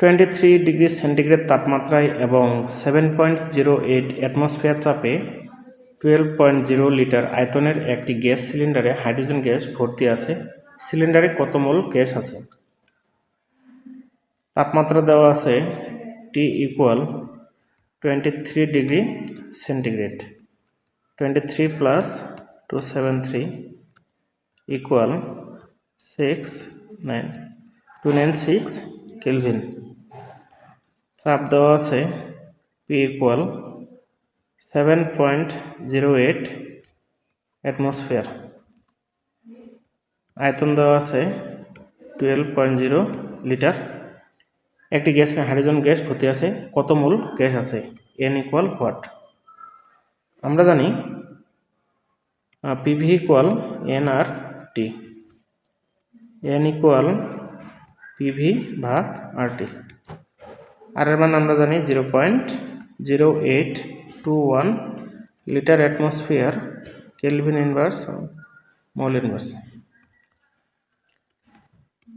Twenty three degree centigrade তাপমাত্রায় এবং seven point zero eight atmosphere চাপে টুয়েলভ পয়েন্ট জিরো লিটার আয়তনের একটি গ্যাস সিলিন্ডারে হাইড্রোজেন গ্যাস ভর্তি আছে। সিলিন্ডারে কত মোল গ্যাস আছে? তাপমাত্রা দেওয়া আছে T equal twenty three degree centigrade twenty three plus two seven three equal six nine two nine six kelvin চাপ দেওয়া আছে P equal seven point zero eight atmosphere আয়তন দেওয়া আছে টুয়েলভ পয়েন্ট জিরো লিটার একটি গ্যাস হাইড্রোজেন গ্যাস ভর্তি আছে, কত মূল গ্যাস আছে? এন ইকুয়াল হোয়াট আমরা জানি PV equal N R T N equal PV ভাগ আর টি আর এর মান আমরা জানি zero point zero eight two one litre atmosphere kelvin inverse mol inverse.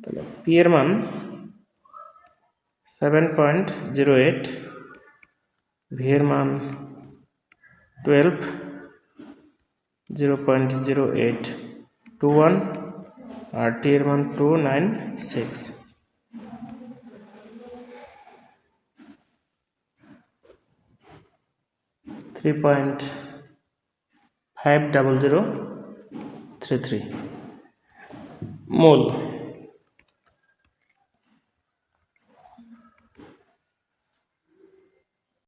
তাহলে পি এর মান seven point zero eight, V এর মান twelve zero point zero eight two one, আর টি এর মান two nine six. Three point five double zero three three mole